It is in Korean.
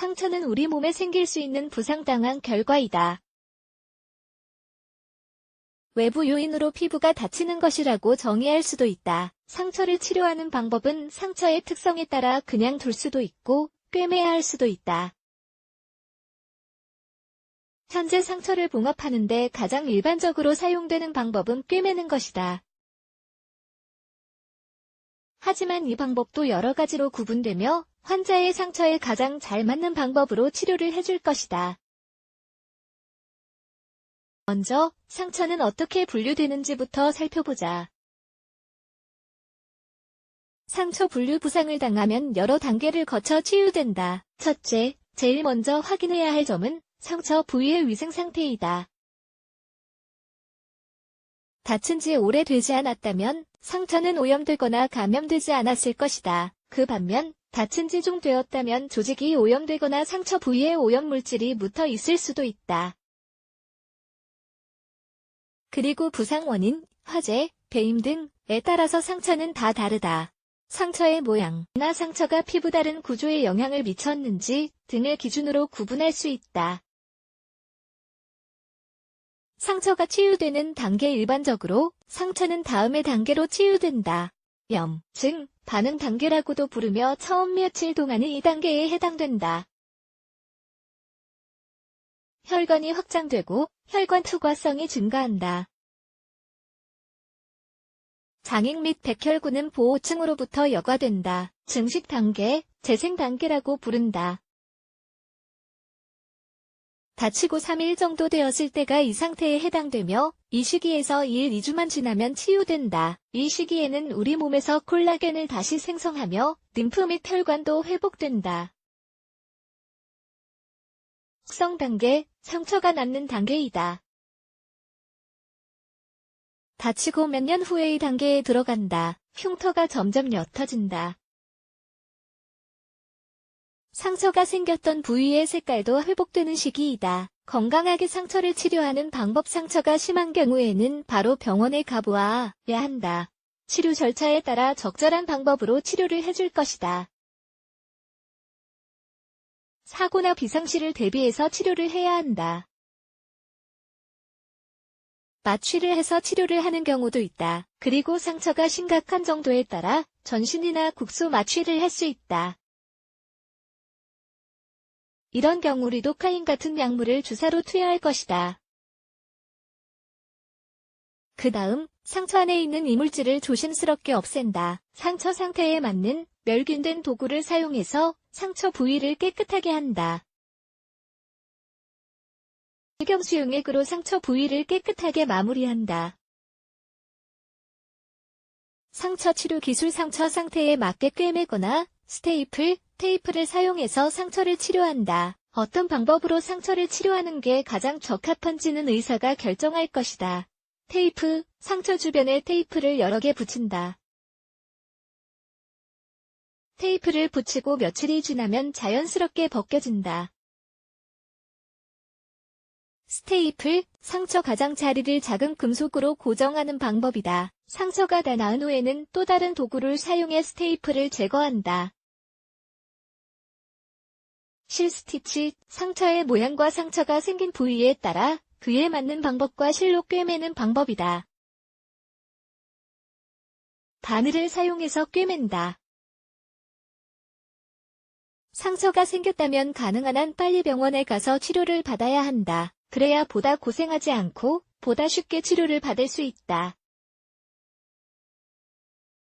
상처는 우리 몸에 생길 수 있는 부상당한 결과이다. 외부 요인으로 피부가 다치는 것이라고 정의할 수도 있다. 상처를 치료하는 방법은 상처의 특성에 따라 그냥 둘 수도 있고 꿰매야 할 수도 있다. 현재 상처를 봉합하는데 가장 일반적으로 사용되는 방법은 꿰매는 것이다. 하지만 이 방법도 여러 가지로 구분되며 환자의 상처에 가장 잘 맞는 방법으로 치료를 해줄 것이다. 먼저 상처는 어떻게 분류되는지부터 살펴보자. 상처 분류 부상을 당하면 여러 단계를 거쳐 치유된다. 첫째, 제일 먼저 확인해야 할 점은 상처 부위의 위생 상태이다. 다친 지 오래되지 않았다면 상처는 오염되거나 감염되지 않았을 것이다. 그 반면 다친 지 좀 되었다면 조직이 오염되거나 상처 부위에 오염물질이 묻어 있을 수도 있다. 그리고 부상 원인, 화재, 배임 등에 따라서 상처는 다 다르다. 상처의 모양이나 상처가 피부 다른 구조에 영향을 미쳤는지 등을 기준으로 구분할 수 있다. 상처가 치유되는 단계 일반적으로 상처는 다음의 단계로 치유된다. 염, 증, 반응 단계라고도 부르며 처음 며칠 동안이 이 단계에 해당된다. 혈관이 확장되고 혈관 투과성이 증가한다. 장익 및 백혈구는 보호층으로부터 여과된다. 증식 단계, 재생 단계라고 부른다. 다치고 3일 정도 되었을 때가 이 상태에 해당되며 이 시기에서 1, 2주만 지나면 치유된다. 이 시기에는 우리 몸에서 콜라겐을 다시 생성하며 림프 및 혈관도 회복된다. 숙성 단계, 상처가 낫는 단계이다. 다치고 몇 년 후에 이 단계에 들어간다. 흉터가 점점 옅어진다. 상처가 생겼던 부위의 색깔도 회복되는 시기이다. 건강하게 상처를 치료하는 방법 상처가 심한 경우에는 바로 병원에 가보아야 한다. 치료 절차에 따라 적절한 방법으로 치료를 해줄 것이다. 사고나 비상시를 대비해서 치료를 해야 한다. 마취를 해서 치료를 하는 경우도 있다. 그리고 상처가 심각한 정도에 따라 전신이나 국소 마취를 할 수 있다. 이런 경우 리도카인 같은 약물을 주사로 투여할 것이다. 그 다음 상처 안에 있는 이물질을 조심스럽게 없앤다. 상처 상태에 맞는 멸균된 도구를 사용해서 상처 부위를 깨끗하게 한다. 해경수용액으로 상처 부위를 깨끗하게 마무리한다. 상처 치료 기술 상처 상태에 맞게 꿰매거나 스테이플, 테이프를 사용해서 상처를 치료한다. 어떤 방법으로 상처를 치료하는 게 가장 적합한지는 의사가 결정할 것이다. 테이프, 상처 주변에 테이프를 여러 개 붙인다. 테이프를 붙이고 며칠이 지나면 자연스럽게 벗겨진다. 스테이플, 상처 가장 자리를 작은 금속으로 고정하는 방법이다. 상처가 다 나은 후에는 또 다른 도구를 사용해 스테이플을 제거한다. 실스티치, 상처의 모양과 상처가 생긴 부위에 따라 그에 맞는 방법과 실로 꿰매는 방법이다. 바늘을 사용해서 꿰맨다. 상처가 생겼다면 가능한 한 빨리 병원에 가서 치료를 받아야 한다. 그래야 보다 고생하지 않고 보다 쉽게 치료를 받을 수 있다.